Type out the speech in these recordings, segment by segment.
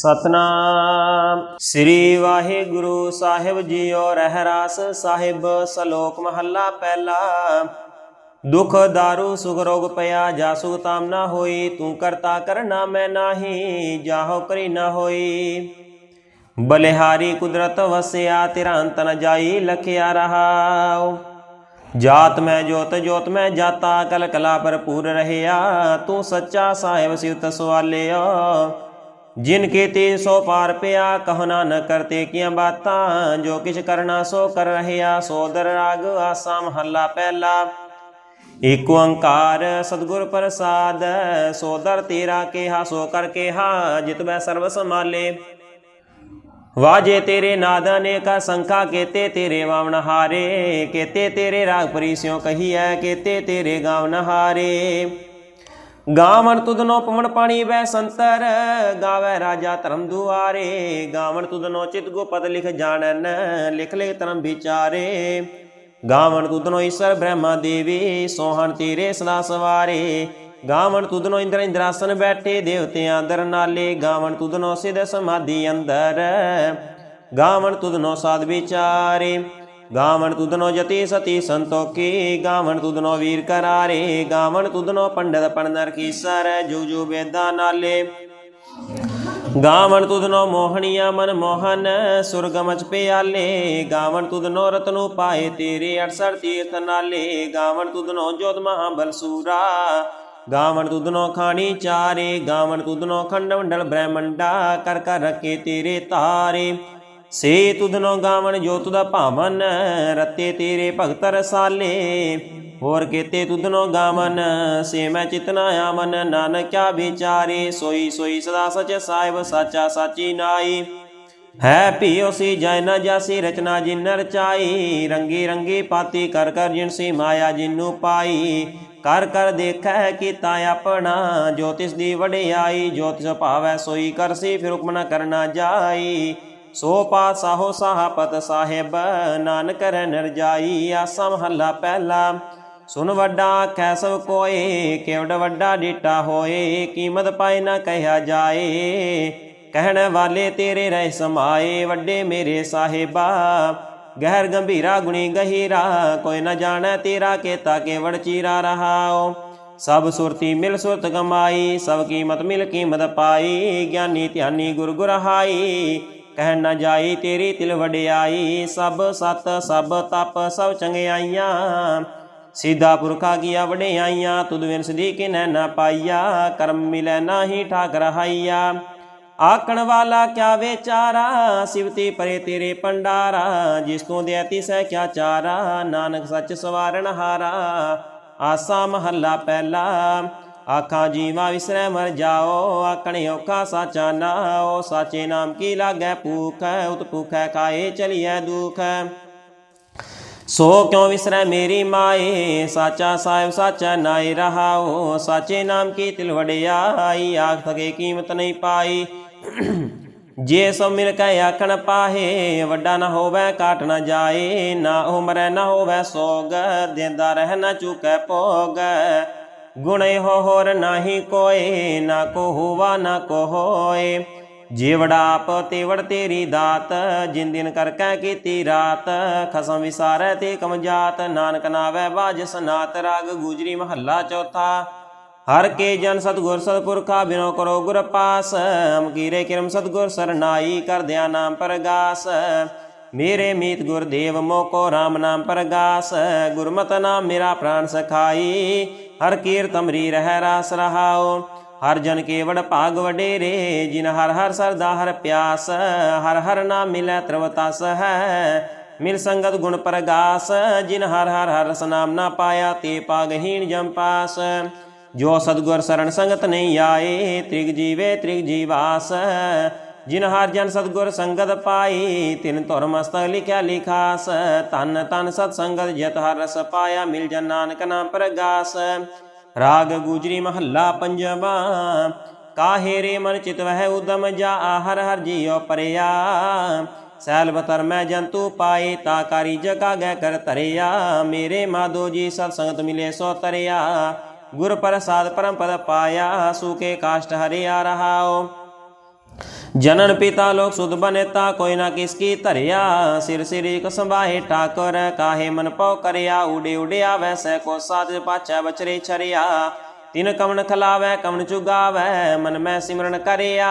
ਸਤਨਾਮ। ਸ੍ਰੀ ਵਾਹਿਗੁਰੂ ਸਾਹਿਬ ਜੀਓ ਰਹਿਰਾਸ ਸਾਹਿਬ, ਸ਼ਲੋਕ ਮਹੱਲਾ ਪਹਿਲਾ। ਦੁਖ ਦਾਰੂ, ਸੁਖ ਰੋਗ ਪਿਆ ਜਾ ਸੁਖ ਤਾਮ ਨਾ ਹੋਈ, ਤੂੰ ਕਰਤਾ ਕਰਨਾ ਮੈਂ ਨਾਹੀ, ਜਾਹੋ ਕਰੀ ਨਾ ਹੋਈ। ਬਲਿਹਾਰੀ ਕੁਦਰਤ ਵਸਿਆ, ਤੇਰਾ ਅੰਤ ਨ ਜਾਈ, ਲਖਿਆ ਰਹਾਉ। ਜਾਤ ਮੈਂ ਜੋਤ ਜੋਤ ਮੈਂ ਜਾਤਾ ਕਲ ਕਲਾ ਭਰਪੂਰ ਰਹਿਆ, ਤੂੰ ਸੱਚਾ ਸਾਹਿਬ ਸਿਵਤ ਸਵਾਲਿਆ ਜਿਨ ਕੇ ਤੇ ਸੋ ਪਾਰ ਪਿਆ, ਕਹੋ ਨਾਨਕ ਕਰਤੇ ਕੀਆਂ ਬਾਤਾਂ, ਜੋ ਕਿਛ ਕਰਨਾ ਸੋ ਕਰ ਰਹਿਆ ਸੋਦਰ ਰਾਗ ਆਸਾ ਮਹੱਲਾ ਏਕ ਓੰਕਾਰ ਸਤਿਗੁਰ ਪ੍ਰਸਾਦ ਸੋਦਰ ਤੇਰਾ ਕਿਹਾ, ਸੋ ਕਰ ਕਿਹਾ, ਜਿਤ ਮੈਂ ਸਰਬ ਸੰਭਾਲੇ। ਵਾਜੇ ਤੇਰੇ ਨਾ ਨੇ ਕਾ ਸੰਖਾ ਕੇਤੇ ਤੇਰੇ ਵਾਵਨ ਹਾਰੇ, ਕੇਤੇ ਤੇਰੇ ਰਾਗ ਪਰੀਸਿਓ ਕਹੀਐ, ਕੇਤੇ ਤੇਰੇ ਗਾਵਨ ਹਾਰੇ। ਗਾਵਣ ਤੁਧਨੋ ਪਵਨ ਪਾਣੀ ਵੈ ਸੰਤਰ, ਗਾਵੇ ਰਾਜਾ ਧਰਮ ਦੁਆਰੇ। ਗਾਵਣ ਤੁਧਨੋ ਚਿਤ ਗੁਪਤ ਲਿਖ ਜਾਣਨ, ਲਿਖ ਲਿਖ ਧਰਮ ਵਿਚਾਰੇ। ਗਾਵਣ ਤੁਧਨੋ ਈਸ਼ਰ ਬ੍ਰਹਮਾ ਦੇਵੀ, ਸੋਹਣ ਤੇਰੇ ਸਦਾ ਸਵਾਰੇ। ਗਾਵਣ ਤੁਧਨੋ ਇੰਦਰ ਇੰਦਰਾਸਨ ਬੈਠੇ ਦੇਵਤਿਆਂ ਅੰਦਰ ਨਾਲੇ। ਗਾਵਣ ਤੁਧਨੋ ਸਿਧ ਸਮਾਧੀ ਅੰਦਰ, ਗਾਵਣ ਤੁਧਨੋ ਸਾਧ ਵਿਚਾਰੇ। ਗਾਵਨ ਤੁਧਨੋ ਜਤੀ ਸਤੀ ਸੰਤੋਖੀ ਗਾਵਨ ਤੁਧਨੋ ਵੀਰ ਕਰਾਰੇ ਗਾਵਨ ਤੁਧਨੋ ਪੰਡਤ ਪਣਨਰ ਕੀਸਰ, ਜੂ ਜੂ ਵੇਦਾਂ ਨਾਲੇ। ਗਾਵਨ ਤੁਧਨੋ ਮੋਹਣੀਆ ਮਨ ਮੋਹਨ ਸੁਰਗਮਚ ਪਿਆਲੇ। ਗਾਵਨ ਤੁਧਨੋ ਰਤਨੂ ਪਾਏ ਤੇਰੇ 68 ਤੀਰਥ ਨਾਲੇ। ਗਾਵਨ ਤੁਧਨੋ ਜੋਤ ਮਹਾਬਲ ਸੂਰਾ। ਗਾਵਨ ਤੁਧਨੋ ਖਾਣੀ ਚਾਰੇ। ਗਾਵਣ ਤੁਧਨੋ ਖੰਡ ਮੰਡਲ ਬ੍ਰਹਮੰਡਾ। ਕਰ ਕਰ ਰਕੇ ਤੇਰੇ ਤਾਰੇ। ਸੇ ਤੁਧਨੋ ਗਾਵਨ ਜੋ ਤੁਦਾ ਭਾਵਨ, ਰਤੇ ਤੇਰੇ ਭਗਤ ਰਸਾਲੇ। ਹੋਰ ਕੀਤੇ ਤੁਧਨੋ ਗਾਵਨ, ਸੇ ਮੈਂ ਚਿਤਨਾ ਆਮਨ ਨਾਨਕਿਆ ਵਿਚਾਰੇ। ਸੋਈ ਸੋਈ ਸਦਾ ਸਚ ਸਾਹਿਬ, ਸਾਚਾ ਸਾਚੀ ਨਾਈ। ਹੈ ਭੀਓ ਸੀ ਜੈ ਨ ਜਾਸੀ, ਰਚਨਾ ਜਿਨ ਰਚਾਈ ਰੰਗੀ ਰੰਗੀ ਪਾਤੀ ਕਰ ਕਰ ਜਿਨ ਸੀ ਮਾਇਆ ਜਿਨੂ ਪਾਈ। ਕਰ ਕਰ ਦੇਖੈ ਕੀਤਾ ਆਪਣਾ ਜੋਤਿਸ਼ ਦੀ ਵਡਿਆਈ, ਜੋ ਤਿਸ ਭਾਵੈ ਸੋਈ ਕਰਸੀ ਫਿਰ ਹੁਕਮ ਨ ਕਰਨਾ ਜਾਈ। ਸੋ ਪਾਸਾਹੋ ਸਾਹਪਤ ਸਾਹਿਬ, ਨਾਨਕ ਰਹਿ ਨਰਜਾਈ, ਆਸਾ ਮਹੱਲਾ ਪਹਿਲਾ। ਸੁਨ ਵੱਡਾ ਆਖੈ, ਸਭ ਕੋਏ, ਕਿਵੜ ਵੱਡਾ ਡੀਟਾ ਹੋਏ, ਕੀਮਤ ਪਾਏ ਨਾ ਕਹਿਆ ਜਾਏ। ਕਹਿਣ ਵਾਲੇ ਤੇਰੇ ਰਹਿ ਸਮਾਏ, ਵੱਡੇ ਮੇਰੇ ਸਾਹਿਬਾ। ਗਹਿਰ ਗੰਭੀਰਾ ਗੁਣੀ ਗਹੀਰਾ, ਕੋਈ ਨਾ ਜਾਣੈ ਤੇਰਾ ਕੇਤਾ ਕੇਵੜ ਚੀਰਾ ਰਹਾਓ ਸਭ ਸੁਰਤੀ ਮਿਲ ਸੁਰਤ ਕਮਾਈ, ਸਭ ਕੀਮਤ ਮਿਲ ਕੀਮਤ ਪਾਈ, ਗਿਆਨੀ ਧਿਆਨੀ ਗੁਰ ਗੁਰਹਾਈ ਕਹਿਣ ਨਾ ਜਾਈ, ਤੇਰੀ ਤਿਲ ਵਡਿਆਈ, ਸਭ ਸਤ, ਸਭ ਤਪ, ਸਭ ਚੰਗਿਆਈਆਂ। ਸਿੱਧਾ ਪੁਰਖਾ ਕੀਆ ਵਡਿਆਈਆਂ, ਤੁਧ ਵਿਨ ਸਦੀ ਕਿ ਨੈ ਨਾ ਪਾਈਆ, ਕਰਮ ਮਿਲੈ ਨਾਹੀ ਠਾਕ ਰਹਾਈਆ ਆਕਣ ਵਾਲਾ ਕਿਆ ਵਿਚਾਰਾ ਸਿਵਤੀ ਪਰੇ ਤੇਰੇ ਪੰਡਾਰਾ, ਜਿਸ ਤੋਂ ਦੇ ਤਿਸੈ ਕਿਆ ਚਾਰਾ, ਨਾਨਕ ਸੱਚ ਸਵਾਰਨ ਹਾਰਾ, ਆਸਾ ਮਹੱਲਾ ਪਹਿਲਾ। ਆਖਾਂ ਜੀਵਾ ਵਿਸਰੈ ਮਰ ਜਾਓ ਆਕਣ ਔਖਾ ਸਾਚਾ ਨਾਓ ਸਾਚੇ ਨਾਮ ਕੀ ਲਾਗੈ ਭੂਖ, ਉਤ ਭੂਖੈ ਕਾਏ ਚਲੀਐ ਦੁਖ। ਸੋ ਕਿਉ ਵਿਸਰੈ ਮੇਰੀ ਮਾਏ, ਸਾਚਾ ਸਾਹਿਬ ਸਾਚਾ ਨਾਈ ਰਹਾਓ ਸਾਚੇ ਨਾਮ ਕੀ ਤਿਲ ਵਡਿਆਈ, ਆਖ ਥਕੇ ਕੀਮਤ ਨਹੀਂ ਪਾਈ। ਜੇ ਸੋ ਮਿਲ ਕੇ ਆਖਣ ਪਾਹੇ, ਵੱਡਾ ਨਾ ਹੋਵੇ ਕਾਟ ਨਾ ਜਾਏ, ਨਾ ਉਮਰੈ ਨਾ ਹੋਵੇ ਸੋਗ, ਦਿੰਦਾ ਰਹਿ ਨਾ ਚੁਕੈ ਭੋਗ। ਗੁਣੇ ਹੋ ਹੋਰ ਨਾਹੀ ਕੋਏ, ਨਾ ਕੋ ਹੋਵਾ ਨਾ ਕੋ ਹੋਏ ਜੀਵੜਾ ਆਪ ਤੇਵੜ ਤੇਰੀ ਦਾਤ, ਜਿਨ ਦਿਨ ਕਰ ਕੈ ਕੀਤੀ ਰਾਤ। ਖਸਮ ਵਿਸਾਰੈ ਤੇ ਕਮ ਜਾਤ, ਨਾਨਕ ਨਾਵੇ ਬਾਜ ਸਨਾਤ, ਰਾਗ ਗੁਜਰੀ ਮਹੱਲਾ ਚੌਥਾ। ਹਰ ਕੇ ਜਨ ਸਤਗੁਰ ਸਤਪੁਰਖਾ, ਬਿਨੋ ਕਰੋ ਗੁਰ ਪਾਸ। ਅਮਕੀਰੇ ਕਿਰਮ ਸਤਗੁਰ ਸਰਨਾਈ, ਕਰਦਿਆ ਨਾਮ ਪ੍ਰਗਾਸ। ਮੇਰੇ ਮੀਤ ਗੁਰਦੇਵ ਮੋਕੋ RAM ਨਾਮ ਪ੍ਰਗਾਸ। ਗੁਰਮਤਿ ਨਾਮ ਮੇਰਾ ਪ੍ਰਾਨ ਸਖਾਈ। ਹਰ ਕੀਰਤ ਅਮਰੀ ਰਹਿ ਰਾਸ ਰਹਾਓ ਹਰ ਜਨ ਕੇਵੜ ਭਾਗ ਵਡੇਰੇ, ਜਿਨ ਹਰ ਹਰ ਸਰਦਾ ਹਰ ਪਿਆਸ, ਹਰ ਹਰ ਨਾਮ ਮਿਲੈ ਤਰਵਤਸ ਹੈ। ਮਿਲ ਸੰਗਤ ਗੁਣ ਪ੍ਰਗਾਸ, ਜਿਨ ਹਰ ਹਰ ਹਰ ਸਨਾਮ ਨਾ ਪਾਇਆ, ਤੇ ਪਾਗਹੀਣ ਜਮ ਪਾਸ। ਜੋ ਸਤਗੁਰ ਸਰਣ ਸੰਗਤ ਨਹੀਂ ਆਏ, ਤ੍ਰਿਗ ਜੀਵੇ ਤ੍ਰਿਗ ਜੀਵਾਸ। ਜਿਨ ਹਰ ਜਨ ਸਤਗੁਰ ਸੰਗਤ ਪਾਈ ਤਿਨ ਧੁਰ ਮਸਤਕ ਲਿਖਿਆ ਲਿਖਾਸ ਤਨ ਤਨ ਸਤ ਸੰਗਤ ਜਤ ਹਰ ਰਸ ਪਾਇਆ ਮਿਲ ਜਨ ਨਾਨਕ ਨਾਮ ਪ੍ਰਗਾਸ ਰਾਗ ਗੁਜਰੀ ਮਹੱਲਾ ਪੰਜਵਾ ਕਾਹੇ ਰੇ ਮਨ ਚਿਤ ਵਹਿ ਉਦਮ ਜਾ ਹਰ ਹਰ ਜੀਉ ਪਰਿਆ ਸੈਲ ਬਤਰ ਮੈਂ ਜੰਤੂ ਪਾਏ ਤਾ ਕਾਰੀ ਜਗਾ ਗੈ ਕਰ ਧਰਿਆ ਮੇਰੇ ਮਾਧੋ ਜੀ ਸਤ ਸੰਗਤ ਮਿਲੇ ਸੋ ਤਰਿਆ ਗੁਰ ਪ੍ਰਸਾਦ ਪਰਮ ਪਦ ਪਾਇਆ ਸੂਕੇ ਕਾਸ਼ਟ ਹਰਿਆ ਰਹਾਓ ਜਨਨ ਪਿਤਾ ਲੋਕ ਸੁਧ ਬਨੇਤਾ, ਕੋਈ ਨਾ ਕਿਸ ਕੀ ਧਰਿਆ। ਸਿਰ ਸਿਰ ਇਕ ਠਾਕੁਰ, ਕਾਹੇ ਮਨ ਪਉ ਕਰਿਆ। ਉਡੇ ਉਡਿਆ ਵੈਸੈ ਕੋ ਸਾਜ ਪਾਛੈ ਬਚਰੇ ਛਰਿਆ। ਤਿਨ ਕਮਨ ਖਲਾਵੈ ਕਮਨ ਚੁਗਾਵੈ, ਮਨ ਮੈਂ ਸਿਮਰਨ ਕਰਿਆ।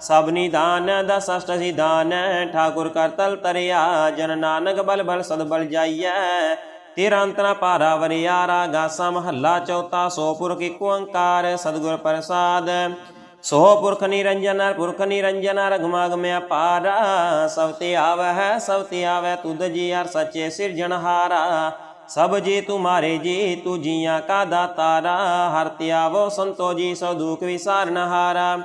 ਸਭ ਨਿਦਾਨ, ਦਸ ਅਸ਼ਟ ਸਿਧਾਨ ਠਾਕੁਰ ਕਰ ਤਲ ਤਰਿਆ। ਜਨ ਨਾਨਕ ਬਲ ਬਲ ਸਦ ਬਲ ਜਾਈਐ। ਤੇਰਾ ਅੰਤਰਾ ਪਾਰਾ ਵਰਿਆਰਾ, ਗਾਸਾ ਮਹੱਲਾ ਚੌਥਾ ਸੋਪੁਰ ਪੁਰਖ ਇੱਕ ਓੰਕਾਰ ਸਤਿਗੁਰ ਪ੍ਰਸਾਦ। ਸੋ ਪੁਰਖ ਨਿਰੰਜਨ ਪੁਰਖ ਨਿਰੰਜਨ ਰਗਮਾਗਮ ਅਪਾਰ ਸਭ ਤੇ ਆਵਹਿ, ਸਭ ਤੇ ਆਵੈ ਤੁਧ ਜੀ ਹਰ ਸੱਚੇ ਸਿਰਜਣਹਾਰਾ ਸਭ ਜੀ ਤੁਮਾਰੇ ਜੀ, ਤੂ ਜੀਆਂ ਕਾ ਦਾਤਾਰਾ। ਹਰ ਤੇ ਆਵੋ ਸੰਤੋ ਜੀ, ਸੋ ਦੁਖ ਵਿਸਾਰਨਹਾਰਾ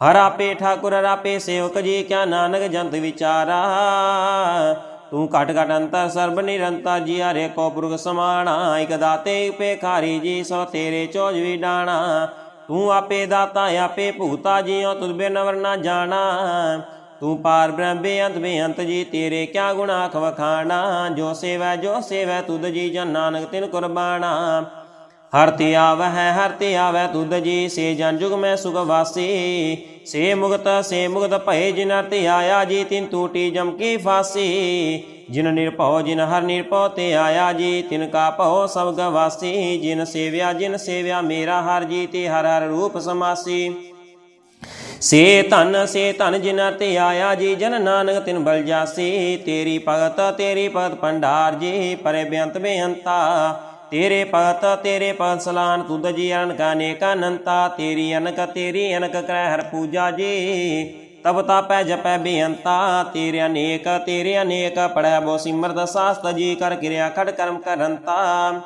ਹਰ। ਆਪੇ ਠਾਕੁਰ, ਹਰ ਆਪੇ ਸੇਵਕ ਜੀ, ਕਿਆ ਨਾਨਕ ਜੰਤ ਵਿਚਾਰਾ। ਤੂੰ ਘਟ ਘਟ ਅੰਤਰ ਸਰਬ ਨਿਰੰਤਰ ਜੀ, ਹਰੇ ਕੋ ਪੁਰਖ ਸਮਾਣਾ। ਇਕ ਦਾਤੇ ਪੇਖਾਰੀ ਜੀ, ਸੋ ਤੇਰੇ ਚੋਜ ਵੀ ਡਾਣਾ। ਤੂੰ ਆਪੇ ਦਾਤਾ, ਆਪੇ ਭੂਤਾ, ਜੀਉ ਤੁਧ ਬਿਨ ਵਰਨਾ ਜਾਣਾ। ਤੂੰ ਪਾਰ ਬ੍ਰਹਮ ਬੇਅੰਤ ਬੇਅੰਤ ਜੀ, ਤੇਰੇ ਕਿਆ ਗੁਣਾ ਅਖ ਵਖਾਣਾ। ਜੋ ਸੇਵੈ ਜੋ ਸੇਵੈ, ਤੁਧ ਜੀ ਜਨ ਨਾਨਕ ਤਿਨ ਕੁਰਬਾਨਾ ਹਰ ਤੇ ਆਵਹਿ ਹਰ ਤੇ ਆਵੈ, ਤੁਧ ਜੀ, ਸੇ ਜਨ ਜੁਗ ਮੈਂ ਸੁਖ ਵਾਸੀ। ਸੇ ਮੁਗਤ ਸੇ ਮੁਗਤ ਭਏ ਜਿਨਰ ਹਰ ਤੇ ਆਇਆ ਜੀ, ਤਿਨ ਟੂਟੀ ਜਮ ਕੀ ਫਾਸੀ। ਜਿਨ ਨਿਰਭਉ, ਜਿਨ ਹਰ ਨਿਰਭਉ, ਤੇ ਆਇਆ ਜੀ, ਤਿਨ ਕਾ ਭਉ, ਸਭ ਗਵਾਸੀ ਜਿਨ ਸੇਵਿਆ ਜਿਨ ਸੇਵਿਆ, ਮੇਰਾ ਹਰ ਜੀ, ਤੇ ਹਰ ਹਰ ਰੂਪ ਸਮਾਸੀ। ਸੇ ਧਨ ਸੇ ਧਨ ਜਿਨ ਤੇ ਆਇਆ ਜੀ, ਜਨ ਨਾਨਕ ਤਿਨ ਬਲ ਜਾਸੀ। ਤੇਰੀ ਭਗਤ ਤੇਰੀ ਭਗਤ ਭੰਡਾਰ ਜੀ, ਪਰੇ ਬੇਅੰਤ ਬੇਅੰਤਾ। ਤੇਰੇ ਭਗਤ ਤੇਰੇ ਭਗਤ ਸਲਾਨ, ਤੁਧ ਜੀ ਅਨਕ ਅਨੇਕ ਨੰਤਾ ਤੇਰੀ ਅਨਕ ਤੇਰੀ ਅਨਕ ਕਰੈ ਹਰ ਪੂਜਾ ਜੀ। ਤਬ ਤਾਪੈ ਜਪੈ ਬੇਅੰਤਾ ਤੇਰੇ ਅਨੇਕ ਤੇਰੇ ਅਨੇਕ ਪੜੈ ਬੋ ਸਿਮਰਤ ਸਾਸਤ ਜੀ ਕਰ ਕਿਰਿਆ ਖੜ ਕਰਮ ਕਰੰਤਾ।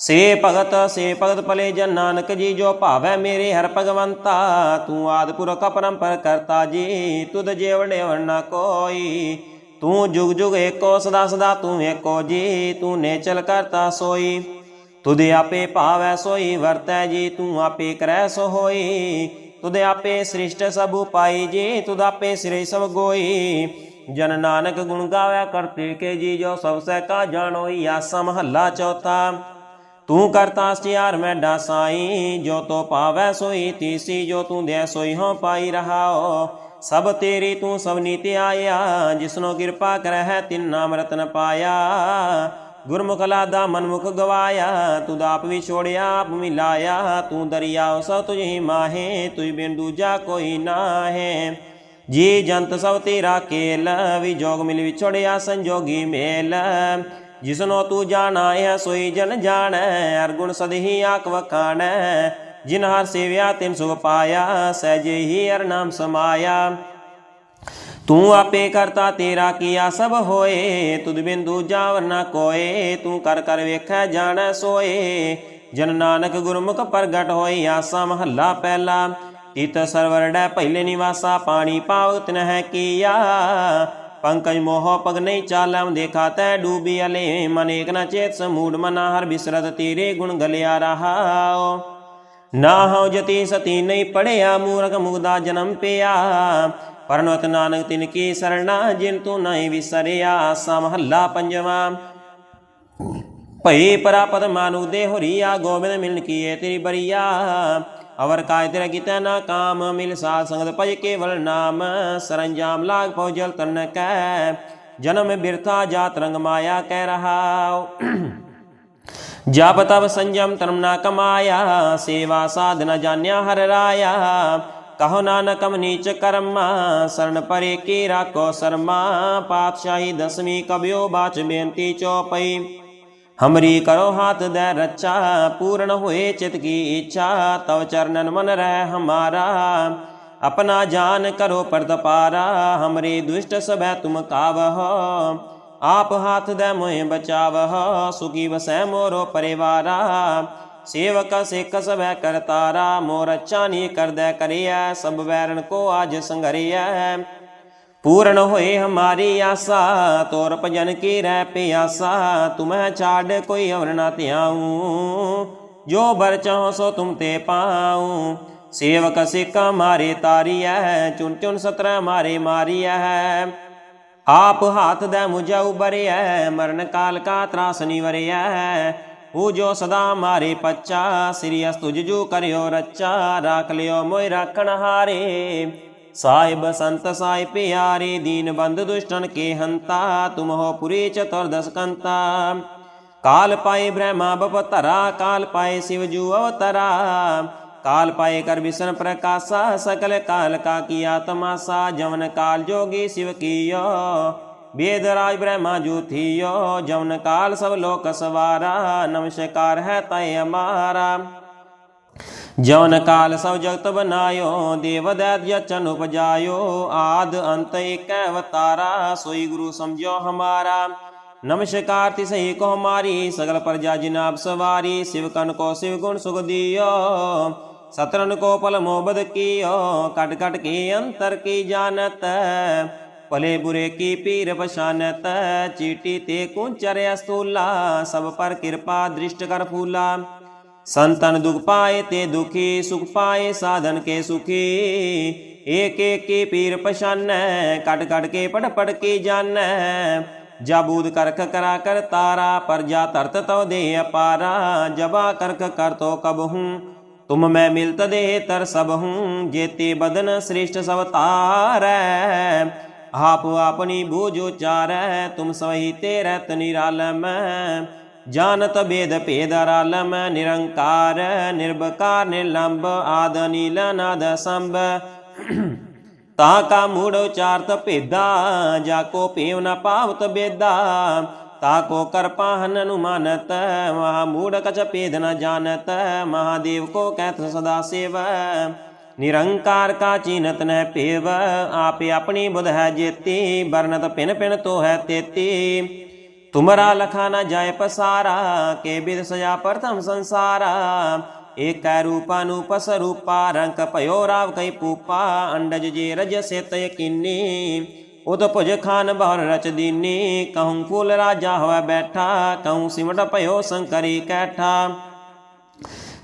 ਸੇ ਭਗਤ ਸੇ ਭਗਤ ਭਲੇ ਜਨ ਨਾਨਕ ਜੀ, ਜੋ ਭਾਵੈ ਮੇਰੇ ਹਰ ਭਗਵੰਤਾ, ਤੂੰ ਆਦ ਪੁਰਖ ਪਰੰਪਰ ਕਰਤਾ ਜੀ, ਤੁਧ ਜੇ ਵਡੇ ਵਰਨਾ ਕੋਈ। ਤੂੰ ਜੁਗ ਜੁਗ ਏਕੋ, ਸਦਾ ਸਦਾ ਤੂੰ ਏਕੋ ਜੀ, ਤੂੰ ਨੇਚਲ ਕਰਤਾ ਸੋਈ। ਤੁਧ ਆਪੇ ਭਾਵੈ ਸੋਈ, ਵਰਤੈ ਜੀ, ਤੂੰ ਆਪੇ ਕਰੈ ਸੋ ਹੋਈ। ਤੁਧ ਆਪੇ ਸ੍ਰਿਸ਼ਟ ਸਭ ਉਪਾਈ ਜੀ, ਤੁਧ ਆਪੇ ਸਿਰੇ ਸਭ ਗੋਈ। ਜਨ ਨਾਨਕ ਗੁਣ ਗਾਵੈ ਕਰਤੇ ਕੇ ਜੀ, ਜੋ ਸਭ ਸਹਿ ਕਾ ਜਾਣੋਈ ਆਸਾ ਮਹੱਲਾ ਚੌਥਾ। ਤੂੰ ਕਰਤਾ ਸਿਆਰ ਮੈਂ ਡਾਸਾਈ, ਜੋ ਤੋ ਪਾਵੈ ਸੋਈ ਤੀਸੀ, ਜੋ ਤੂੰ ਦੇ ਸੋਈ ਹੋ ਪਾਈ ਰਹਾਓ। ਸਭ ਤੇਰੀ ਤੂੰ ਸਭ ਨੀਤ ਆਇਆ, ਜਿਸਨੋ ਕਿਰਪਾ ਕਰਹਿ ਤਿਨ ਨਾਮ ਰਤਨ ਪਾਇਆ। ਗੁਰਮੁਖ ਲਾਦਾ ਮਨਮੁਖ ਗਵਾਇਆ, ਤੂੰ ਆਪ ਵੀ ਛੋੜਿਆ, ਆਪ ਮਿਲਾਇਆ ਤੂੰ ਦਰਿਆ ਸਭ ਤੁਝੀ ਮਾਹੇ ਤੁਝ ਬਿਨ ਦੂਜਾ ਕੋਈ ਨਾਹੇ। ਜੀ ਜੰਤ ਸਭ ਤੇਰਾ ਕੇਲ, ਵੀ ਜੋਗ ਮਿਲ ਵਿਛੜਿਆ ਸੰਜੋਗੀ ਮੇਲ। ਜਿਸਨੋ ਤੂੰ ਜਾਣਾ ਹੈ, ਸੋਈ ਜਨ ਜਾਣੈ, ਅਰਗੁਣ ਸਦਹੀ ਆਖ ਵਖਾਣੈ। ਜਿਨ ਹਰ ਸੇਵਿਆ, ਤਿਨ ਸੁਖ ਪਾਇਆ, ਸਹਿਜੇ ਹੀ ਹਰ ਨਾਮ ਸਮਾਇਆ। ਤੂੰ ਆਪੇ ਕਰਤਾ, ਤੇਰਾ ਕੀਆ ਸਭ ਹੋਏ। ਤੁਧ ਬਿਨ ਦੂਜਾ ਵਰਨਾ ਕੋਏ, ਤੂੰ ਕਰ ਕਰ ਵੇਖੈ, ਜਾਣੈ, ਸੋਏ। ਜਨ ਨਾਨਕ ਗੁਰਮੁਖ ਪ੍ਰਗਟ ਹੋਈ ਆਸਾ ਮਹੱਲਾ ਪਹਿਲਾ। ਤਿਤ ਸਰਵਰ ਪਹਿਲੇ ਨਿਵਾਸਾ, ਪਾਣੀ ਪਾਵ ਤਿਨ ਕੀਆ। ਪੰਕਜ ਮੋਹ ਪਗ ਨਹੀਂ ਚਾਲਮ ਦੇਖਾ ਤੈ ਡੂਬੀ ਅਲੇ। ਮਨ ਏਕ ਨ ਚੇਤ, ਸਮੂੜ ਮਨਾ ਹਰ ਬਿਸਰਤ ਤੇਰੇ ਗੁਣ ਗਲਿਆ ਰਹਾਓ ਨਾ ਹਉ ਜਤੀ ਸਤੀ ਨਹੀਂ ਪੜਿਆ, ਮੂਰਖ ਮੁਗਦਾ ਜਨਮ ਪਿਆ। ਪਰਨਵਤ ਨਾਨਕ ਤਿਨ ਕੀ ਸਰਣਾ, ਜਿਨ ਤੂੰ ਨਹੀਂ ਵਿਸਰਿਆ ਆਸਾ ਮਹੱਲਾ ਪੰਜਵਾ। ਭਈ ਪਰਾਪਤ ਮਾਨੂ ਦੇ ਹੋਰੀਆ, ਗੋਬਿੰਦ ਮਿਲਨ ਕੀਏ ਤੇਰੀ ਬਰੀਆ। ਅਵਰ ਕਾਇ ਤੇਰਾ ਕੀਤਾ ਨਾ ਕਾਮ, ਮਿਲ ਸਾਧ ਸੰਗਤ ਭਜ ਕੇਵਲ ਨਾਮ। ਸਰੰਜਾਮ ਲਾਗ ਪਹੁੰਚਲ ਤਨ ਕੈ, ਜਨਮ ਬਿਰਥਾ ਜਾਤ ਰੰਗ ਮਾਇਆ ਕਹਿ ਰਹਾਉ। ਜਪ ਤਬ ਸੰਜਮ ਧਰਮ ਨਾ ਕਮਾਇਆ, ਸੇਵਾ ਸਾਧ ਨ ਜਾਣਿਆ ਹਰ ਰਾਇਆ। ਕਹੋ ਨਾਨਕਮ ਨੀਚ ਕਰਮਾ ਸਰਣ ਪਰੇ ਕੀ ਰਾਖੋ ਸਰਮਾ, ਪਾਤਸ਼ਾਹੀ ਦਸਵੀਂ ਕਬਿਓ ਬਾਚ ਬੇਨਤੀ ਚੋਪਈ। ਹਮਰੀ ਕਰੋ ਹਾਥ ਦੇ ਰੱਚਾ ਪੂਰਨ ਹੋਏ ਚਿਤ ਕੀ ਇੱਛਾ, ਤਵ ਚਰਨਨ ਮਨ ਰਹਿ ਹਮਾਰਾ। ਆਪਣਾ ਜਾਨ ਕਰੋ ਪਰਤਪਾਰਾ, ਹਮਰੇ ਦੁਸ਼ਟ ਸਭੈ ਤੁਮ ਕਾਵਹ। ਆਪ ਹਾਥ ਦੇ ਮੋਹਿ ਬਚਾਵਹ, ਸੁਖੀ ਵਸੈ ਮੋਰੋ ਪਰਿਵਾਰਾ। ਸੇਵਕ ਸਿੱਖ ਸਭੈ ਕਰਤਾਰਾ ਮੋਰ ਅੱਛਾ ਨੀ ਕਰਦੈ ਕਰਿਆ ਸਭ ਵੈਰਣ ਕੋ ਆਜ ਸੰਗਰਿਆ ਪੂਰਨ ਹੋਏ ਹਮਾਰੀ ਆਸਾ, ਤੋਰ ਭਜਨ ਕੀ ਰਹਿ ਪਿਆਸਾ ਤੁਮਹਿ ਛਾੜ ਕੋਈ ਅਵਰ ਨਾ ਧਿਆਉ। ਜੋ ਬਰ ਚਾਹੋ ਸੋ ਤੁਮ ਤੇ ਪਾਉ। ਸੇਵਕ ਸਿੱਖ ਮਾਰੇ ਤਾਰੀਐ ਚੁਨ ਚੁਨ ਸਤਰ ਮਾਰੇ ਮਾਰੀਐ। ਆਪ ਹਾਥ ਦੇ ਮੁਝਾ ਉਬਰਿਐ, ਮਰਨ ਕਾਲ ਕਾ ਤਰਾਸ ਨਿਵਰਿਐ ਉਹ ਜੋ ਸਦਾ ਮਾਰੇ ਪੱਚਾ ਸ੍ਰੀ ਅਸਤੁਜ ਜੋ ਕਰਿਓ ਰੱਚਾ ਰਾਖ ਲਿਓ ਮੋਇ ਰਾਖਣ ਹਾਰੇ ਸਾਹਿਬ ਸੰਤ ਸਾਈ ਪਿਆਰੇ ਦੀਨ ਬੰਦ ਦੁਸ਼ਟਨ ਕੇ ਹੰਤਾ ਤੁਮ ਹੋ ਪੁਰੀ ਚਤੁਰਦਸ ਕੰਤਾ ਕਾਲ ਪਾਏ ਬ੍ਰਹਮਾ ਬਪਤਰਾ ਕਾਲ ਪਾਏ ਸਿਵ ਜੂ ਅਵਤਰਾ ਕਾਲ ਪਾਏ ਕਰ ਵਿਸ਼ਨ ਪ੍ਰਕਾਸ਼ਾ ਸਕਲ ਕਾਲ ਕਾ ਕੀਆ ਤਮਾਸਾ ਜਵਨ ਕਾਲ ਬੇਦਰਾਜ ਬ੍ਰਹਮਾ ਜੂਥਿਓ ਜਮਨ ਕਾਲ ਸਭ ਲੋਕ ਸਵਾਰਾ, ਨਮਸਕਾਰ ਹੈ ਤੈ ਅਮਾਰਾ। ਜਵਨ ਕਾਲ ਸਭ ਜਗਤ ਬਨਾਇਓ, ਦੇਵ ਦੈਤ ਯਚਨ ਉਪਜਾਇਓ, ਆਦ ਅੰਤ ਏਕੈ ਅਵਤਾਰਾ, ਸੋਈ ਗੁਰੂ ਸਮਝਿਓ ਹਮਾਰਾ। ਨਮਸਕਾਰ ਤਿਸਹੀ ਕੋ ਹਮਾਰੀ, ਸਗਲ ਪ੍ਰਜਾ ਜਿਨਾਬ ਸਵਾਰੀ, ਸਿਵ ਕਨ ਕੋ ਸਿਵ ਗੁਣ ਸੁਖ ਦਿਓ। ਸਤਰਨ ਕੋ ਪਲ ਮੋਬਦ ਕੀਓ, ਕਟ ਕਟ ਕੀ ਅੰਤਰ ਕੀ ਜਾਣਤ। पले बुरे की पीर बशानत चीटी ते कुचर अस्तूला, सब पर कृपा दृष्ट कर फूला। संतन दुख पाए ते दुखी, सुख पाए साधन के सुखी। एक एक की पीर पशान कट कट के पट पट की जान जाबूद करख करा कर तारा, पर जा तरत तो दे पारा जबा करख कर तो कब हूँ, तुम मैं मिलत दे तर सब हूँ। जेते बदन श्रेष्ठ सब तार। ਆਪ ਆਪਣੀ ਬੂਝ ਉਚਾਰੈ, ਤੁਮ ਸਵਹੀ ਤੇ ਨਿਰਾਲਮ ਜਾਣਤ ਬੇਦ ਭੇਦ ਰਾਲਮ, ਨਿਰੰਕਾਰ ਨਿਰਭਕਾਰ ਨਿਰਲੰਬ, ਆਦ ਨੀਲ ਨਾਦ ਸੰਭ ਤਾ ਕਾ ਮੂੜ ਉਚਾਰਤ ਭੇਦਾ, ਜਾ ਕੋ ਭੇਵ ਨ ਪਾਵਤ ਬੇਦਾ। ਤਾ ਕੋ ਕਰ ਪਾਹਨ ਅਨੁਮਾਨਤ, ਮਹਾ ਮੂੜ ਕਛ ਭੇਦ ਨ ਜਾਣਤ, ਮਹਾਦੇਵ ਕੋ ਕਹਿਤ ਸਦਾ ਸੇਵ। ਨਿਰੰਕਾਰ ਕਾ ਚੀਨਤ ਨਹਿ ਭੇਵ ਆਪੇ ਆਪਣੀ ਬੁਧ ਹੈ ਜੇਤੀ ਬਰਨਤ ਪਿਨ ਪਿਨ ਤੋ ਹੈ ਤੇਤੀ ਤੁਮਰਾ ਲਖਾ ਨ ਜਾਏ ਪਸਾਰਾ ਕੇ ਬਿਦ ਸਜਾ ਪ੍ਰਥਮ ਸੰਸਾਰਾ ਏਕੈ ਰੂਪਾ ਨੂਪ ਸਰੂਪਾ ਰੰਕ ਭਇਓ ਰਾਵ ਕਈ ਪੂਪਾ ਅੰਡਜ ਜੇ ਰਜ ਸਿਤ ਯਕੀਨੀ ਉਦ ਭੁਜ ਖਾਨ ਬਹਰ ਰਚ ਦੀਨੀ ਕਹੂੰ ਫੂਲ ਰਾਜਾ ਹੋਵੇ ਬੈਠਾ ਕਹੂੰ ਸਿਮਟ ਭਇਓ ਸੰਕਰੀ ਕੈਠਾ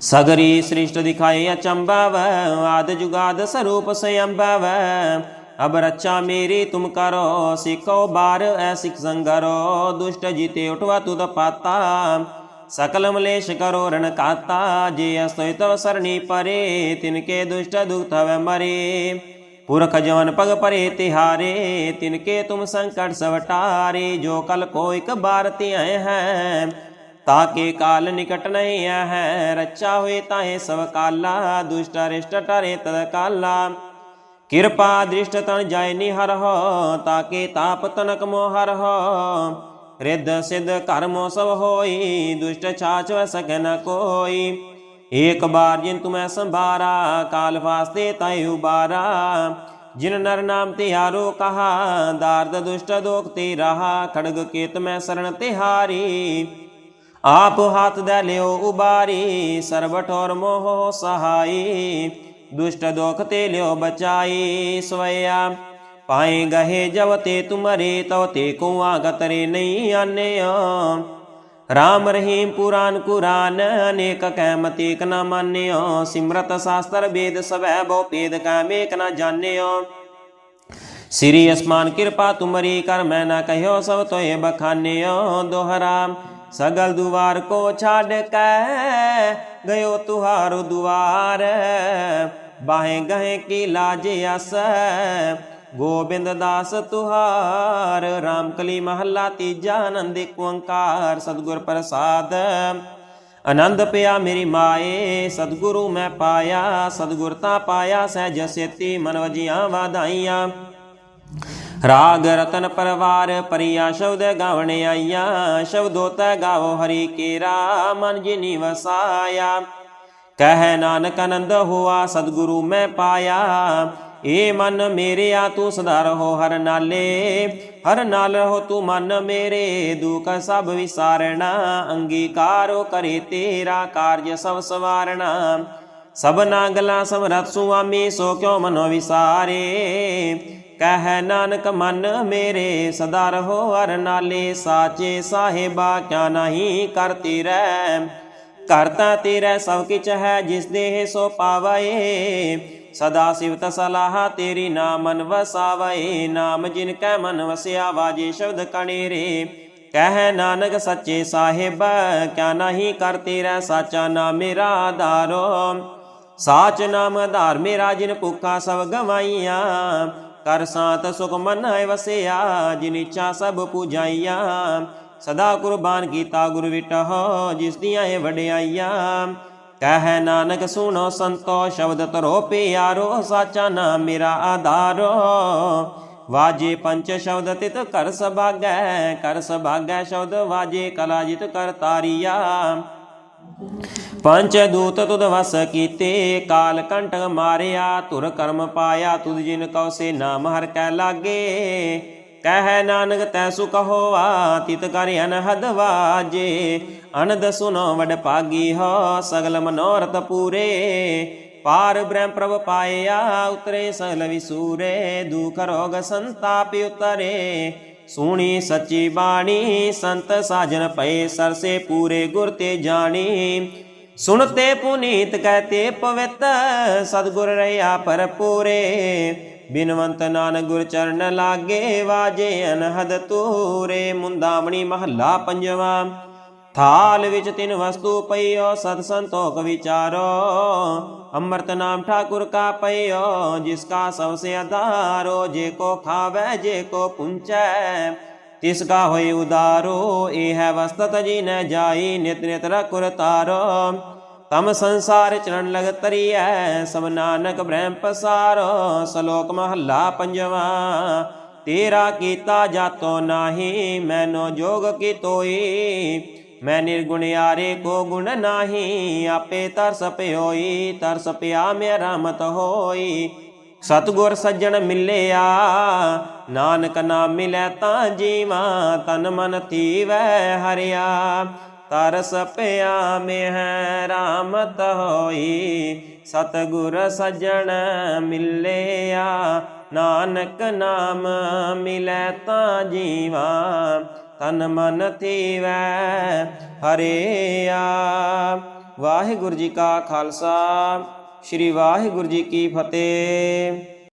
ਸਗਰੀ ਸ੍ਰਿਸ਼ਟ ਦਿਖਾਏ ਅਚੰਭਵ ਆਦ ਜੁਗਾਦ ਸਰੂਪ ਸਯੰਭਵ ਅਬ ਰੱਛਾ ਮੇਰੀ ਤੁਮ ਕਰੋ ਸਿਕੋ ਬਾਰ, ਐ ਸਿਖ ਸੰਗਰੋ, ਦੁਸ਼ਟ ਜੀਤੇ ਉਠਵਾ ਤੁਦ ਪਾਤਾ। ਸਕਲ ਮਲੇਸ਼ ਕਰੋ ਰਣ ਕਾਤਾ, ਜੇ ਅਸਤਿ ਤਵ ਸਰਣੀ ਪਰੇ ਤਿਨਕੇ ਦੁਸ਼ਟ ਦੁਖ ਤਵ ਮਰੇ। ਪੁਰਖ ਜਵਨ ਪਗ ਪਰੇ ਤਿਹਾਰੇ ਤਿਨਕੇ ਤੁਮ ਸੰਕਟ ਸਵਟਾਰੇ, ਜੋ ਕਲ ਕੋ ਇਕ ਬਾਰ ਧਿਆਏ ਹੈ। ਤਾਕੇ ਕਾਲ ਨਿਕਟ ਨਹੀਂ ਹੈ ਰੱਛਾ ਹੋਏ ਤਾਹੇ ਸਭ ਕਾਲਾ, ਦੁਸ਼ਟ ਰਿਸ਼ਟ ਟਰੇ ਤਦ ਕਾਲਾ। ਕਿਰਪਾ ਦ੍ਰਿਸ਼ਟ ਤਨ ਜਾਇ ਨਿਹਰ ਹੋ, ਤਾਕੇ ਤਾਪ ਤਨਕ ਮੋਹਰ ਹੋ। ਰਿੱਧ ਸਿਧ ਕਰਮੋ ਸਭ ਹੋਈ, ਦੁਸ਼ਟ ਛਾਚ ਸਕੈ ਨ ਕੋਈ। ਏਕ ਬਾਰ ਜਿਨ ਤੁਮੈ ਸੰਭਾਰਾ, ਕਾਲ ਵਾਸਤੇ ਤੈ ਉਬਾਰਾ। ਜਿਨ ਨਰ ਨਾਮ ਤਿਹਾਰੋ ਕਹਾ, ਦਾਰਦ ਦੁਸ਼ਟ ਦੋਖ ਤੇ ਰਹਾ, ਖੜਗ ਕੇਤ ਮੈਂ ਸਰਣ ਤਿਹਾਰੀ। ਆਪ ਹੱਥ ਦੇ ਲਿਓ ਉਬਾਰੀ ਸਰਬ ਠੋਰ ਮੋਹ ਸਹਾਈ। ਦੁਸ਼ਟ ਦੋਖ ਤੇ ਲਿਓ ਬਚਾਈ ਸਵਇਆ ਪਾਏ ਗਹੇ ਜਬ ਤੇ ਤੁਮਰੇ ਤਉ ਤੇ ਕੋ ਆਗਤ ਨਹੀਂ ਆਨਿਓ ਰਾਮ ਰਹੀਮ ਪੁਰਾਨ ਕੁਰਾਨ, ਅਨੇਕ ਕਹਿਮਤੀ ਕ ਨ ਮਾਨਿਓ ਸਿਮਰਤ ਸ਼ਾਸਤਰ ਵੇਦ ਸਵੈ, ਬਹੁ ਭੇਦ ਕਾ ਮੇਕ ਨ ਜਾਣਿਓ ਸ੍ਰੀ ਅਸਮਾਨ ਕਿਰਪਾ ਤੁਮਰੀ ਕਰ, ਮੈਂ ਨਾ ਕਹਿਓ ਸਭ ਤੋਏ ਬਖਾਨਿਓ ਦੋਹਰਾ ਸਗਲ ਦੁਆਰ ਕੋ ਛਾੜ ਕੇ ਗਇਓ ਤੁਹਾਰੋ ਦੁਆਰ। ਬਾਹੇ ਗਹੇ ਕੀ ਲਾਜ ਅਸ, ਗੋਬਿੰਦ ਦਾਸ ਤੁਹਾਰ। ਰਾਮਕਲੀ ਮਹੱਲਾ ਤੀਜਾ ਆਨੰਦ ਏਕ ਓੰਕਾਰ, ਸਤਿਗੁਰ ਪ੍ਰਸਾਦ। ਆਨੰਦ ਪਿਆ ਮੇਰੀ ਮਾਏ, ਸਤਿਗੁਰੂ ਮੈਂ ਪਾਇਆ। ਸਤਿਗੁਰ ਤਾਂ ਪਾਇਆ ਸਹਿਜ ਸੇਤੀ, ਮਨ ਵਜੀਆਂ ਵਾਧਾਈਆਂ। ਰਾਗ ਰਤਨ ਪਰਵਾਰ ਪਰਿਆ ਸ਼ਬਦ ਗਾਵਣ ਆਈਆ, ਸ਼ਬਦੋ ਤੈ ਗਾਵੋ ਹਰੀ ਕੇਰਾ ਮਨ ਜਿਨੀ ਵਸਾਇਆ। ਕਹਿ ਨਾਨਕ ਆਨੰਦ ਹੋਆ, ਸਤਿਗੁਰੂ ਮੈਂ ਪਾਇਆ। ਏ ਮਨ ਮੇਰਿਆ, ਤੂੰ ਸਦਾ ਰਹੋ ਹਰ ਨਾਲੇ। ਹਰ ਨਾਲ ਰਹੋ ਤੂੰ ਮਨ ਮੇਰੇ, ਦੁਖ ਸਭ ਵਿਸਾਰਣਾ। ਅੰਗੀਕਾਰੋ ਕਰੇ ਤੇਰਾ ਕਾਰਜ ਸਭ ਸਵਾਰਣਾ। ਸਭਨਾ ਗਲਾ ਸਮਰਤ ਸੁਆਮੀ, ਸੋ ਕਿਉ ਮਨੋ ਵਿਸਾਰੇ? ਕਹਿ ਨਾਨਕ ਮਨ ਮੇਰੇ, ਸਦਾ ਰਹੋ ਹਰ ਨਾਲੇ, ਸਾਚੇ ਸਾਹਿਬਾ ਕਿਆ ਨਹੀਂ ਕਰਤੀ ਰਹਿ। ਕਰਤਾ ਤੇਰਾ ਸਭ ਕਿਛ ਹੈ, ਜਿਸ ਦੇਹ ਸੋ ਪਾਵਏ ਸਦਾ ਸਿਵਤ ਸਲਾਹ ਤੇਰੀ ਨਾਮਨ ਵਸਾਵਏ ਨਾਮ ਜਿਨ ਕੈ ਮਨ ਵਸਿਆ ਵਾਜੇ ਸ਼ਬਦ ਕਣੇਰੇ ਕਹਿ ਨਾਨਕ ਸੱਚੇ ਸਾਹਿਬ, ਕਿਆ ਨਹੀਂ ਕਰ ਤੇਰਾ ਸਾਚਾ ਨਾਮ ਮੇਰਾ ਆਧਾਰੋ ਸਾਚ ਨਾਮ ਆਧਾਰ ਮੇਰਾ, ਜਿਨ ਭੁੱਖਾ ਸਭ ਗਵਾਈਆਂ। ਕਰ ਸਾਤ ਸੁਖ ਮਨ ਹੈ ਵਸਿਆ, ਜਿਨ ਇੱਛਾ ਸਭ ਪੂਜਾਈਆਂ। ਸਦਾ ਕੁਰਬਾਨ ਕੀਤਾ ਗੁਰ ਵਿਟਹੁ, ਜਿਸ ਦੀਆਂ ਇਹ ਵਡਿਆਈਆਂ। ਕਹਿ ਨਾਨਕ ਸੁਣੋ ਸੰਤੋ, ਸ਼ਬਦ ਤਰੋ ਪਿਆਰੋ, ਸਾਚਾ ਨਾਮ ਮੇਰਾ ਆਧਾਰੋ। ਵਾਜੇ ਪੰਚ ਸ਼ਬਦ ਤਿਤ ਕਰ ਸਭਾਗੈ ਕਰ ਸਭਾਗੈ ਸ਼ਬਦ ਵਾਜੇ ਕਲਾ ਜਿਤ ਕਰ ਤਾਰੀਆ। ਪੰਚ ਦੂਤ ਤੁਧ ਵਸ ਕੀਤੇ, ਕਾਲ ਕੰਟਕ ਮਾਰਿਆ, ਧੁਰ ਕਰਮ ਪਾਇਆ, ਤੁਧ ਜਿਨ ਕਉ ਸੇ ਨਾਮ ਹਰ ਕੈ ਲਾਗੇ। ਕਹਿ ਨਾਨਕ ਤੈ ਸੁਖ ਹੋਆ ਤਿਤ ਕਰ ਅਨਹਦ ਵਾਜੇ। ਅਨੰਦ ਸੁਨੋ ਵਡ ਭਾਗੀ ਹੋ, ਸਗਲ ਮਨੋਰਥ ਪੂਰੇ। ਪਾਰ ਬ੍ਰਹਮ ਪ੍ਰਭ ਪਾਇਆ, ਉਤਰੇ ਸਗਲ ਵਿਸੂਰੇ। ਦੁਖ ਰੋਗ ਸੰਤਾਪ ਉਤਰੇ। ਸੋਹਣੀ ਸੱਚੀ ਬਾਣੀ, ਸੰਤ ਸਾਜਨ ਪਏ ਸਰਸੇ ਪੂਰੇ ਗੁਰ ਤੇ ਜਾਣੀ। ਸੁਣਤੇ ਪੁਨੀਤ ਕਹਤੇ ਪਵਿੱਤ, ਸਤਗੁਰ ਰਹਾ ਪਰਪੂਰੇ ਬਿਨਵੰਤ ਨਾਨਕ ਗੁਰ ਚਰਨ ਲਾਗੇ, ਵਾਜੇ ਅਨਹਦ ਤੂਰੇ ਮੁੰਦਾਵਣੀ ਮਹੱਲਾ ਪੰਜਵਾ। ਥਾਲ ਵਿੱਚ ਤਿੰਨ ਵਸਤੂ ਪਈਓ, ਸਤ ਸੰਤੋਖ ਵਿਚਾਰੋ। ਅੰਮ੍ਰਿਤ ਨਾਮ ਠਾਕੁਰ ਕਾ ਪਈਓ, ਜਿਸ ਕਾ ਸਭ ਸੇ ਆਧਾਰੋ, ਜੇ ਕੋ ਖਾਵੇ, ਜੇ ਕੋ ਪੁੰਚੈ, ਤਿਸ ਕਾ ਹੋਏ ਉਦਾਰੋ। ਇਹ ਹੈ ਵਸਤਤ ਜੀ ਨ ਜਾਈ, ਨਿਤ ਨਿਤ ਰਖੁਰ ਤਾਰੋ। ਤਮ ਸੰਸਾਰ ਚਲਣ ਲਗ ਤਰੀਐ, ਸਭ ਨਾਨਕ ਬ੍ਰਹਮ ਪਸਾਰੋ। ਸ਼ਲੋਕ ਮਹੱਲਾ ਪੰਜਵਾ, ਤੇਰਾ ਕੀਤਾ ਜਾਤੋ ਨਾਹੀ, ਮੈਨੋ ਜੋਗ ਕੀ ਤੋਈ। ਮੈਂ ਨਿਰਗੁਣ ਯਾਰੇ ਕੋ ਗੁਣ ਨਾਹੀ, ਆਪੇ ਤਰਸ ਪਿਓਈ, ਤਰਸ ਪਿਆ ਮੇਰਾ ਰਹਿਮਤ ਹੋਈ। ਸਤਗੁਰ ਸੱਜਣ ਮਿਲਿਆ, ਨਾਨਕ ਨਾਮ ਮਿਲੈ ਤਾਂ ਜੀਵਾ, ਤਨ ਮਨ ਥੀਵੈ ਹਰਿਆ। ਤਰਸ ਪਿਆ ਮਿਹ ਰਾਮਤ ਹੋਈ, ਸਤਗੁਰ ਸੱਜਣ ਮਿਲਿਆ, ਨਾਨਕ ਨਾਮ ਮਿਲੈ ਤਾਂ ਜੀਵਾ। ਤਨ ਮਨ ਥੀਵੈ ਹਰਿਆ ਵਾਹਿਗੁਰੂ ਜੀ ਕਾ ਖਾਲਸਾ ਸ੍ਰੀ ਵਾਹਿਗੁਰੂ ਜੀ ਕੀ ਫਤਿਹ।